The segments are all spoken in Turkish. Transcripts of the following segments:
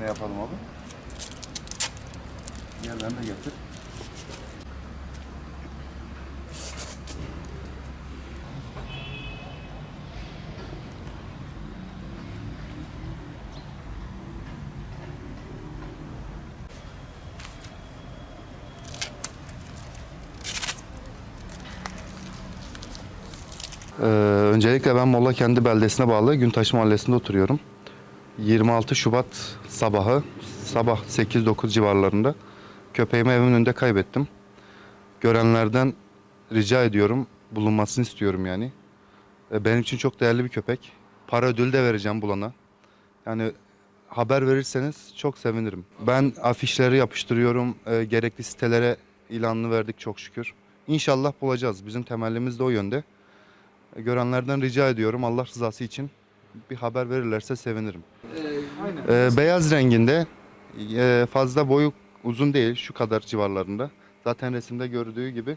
Ne yapalım abi? Diğerlerini de getir. Ee, öncelikle ben Molla kendi beldesine bağlı Güntaş Mahallesi'nde oturuyorum. 26 Şubat sabahı sabah 8-9 civarlarında köpeğimi evimin önünde kaybettim. Görenlerden rica ediyorum bulunmasını istiyorum yani. Ee, Benim için çok değerli bir köpek. Para ödülü de vereceğim bulana. Yani haber verirseniz çok sevinirim. Ben afişleri yapıştırıyorum. Ee, gerekli sitelere ilanını verdik çok şükür. İnşallah bulacağız. Bizim temellimiz de o yönde. Görenlerden rica ediyorum Allah rızası için bir haber verirlerse sevinirim. Ee, beyaz renginde e, fazla boyu uzun değil şu kadar civarlarında. Zaten resimde gördüğü gibi e,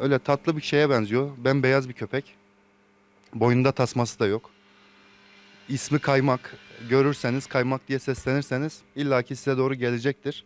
öyle tatlı bir şeye benziyor. Ben beyaz bir köpek. Boynunda tasması da yok. İsmi Kaymak. Görürseniz Kaymak diye seslenirseniz illaki size doğru gelecektir.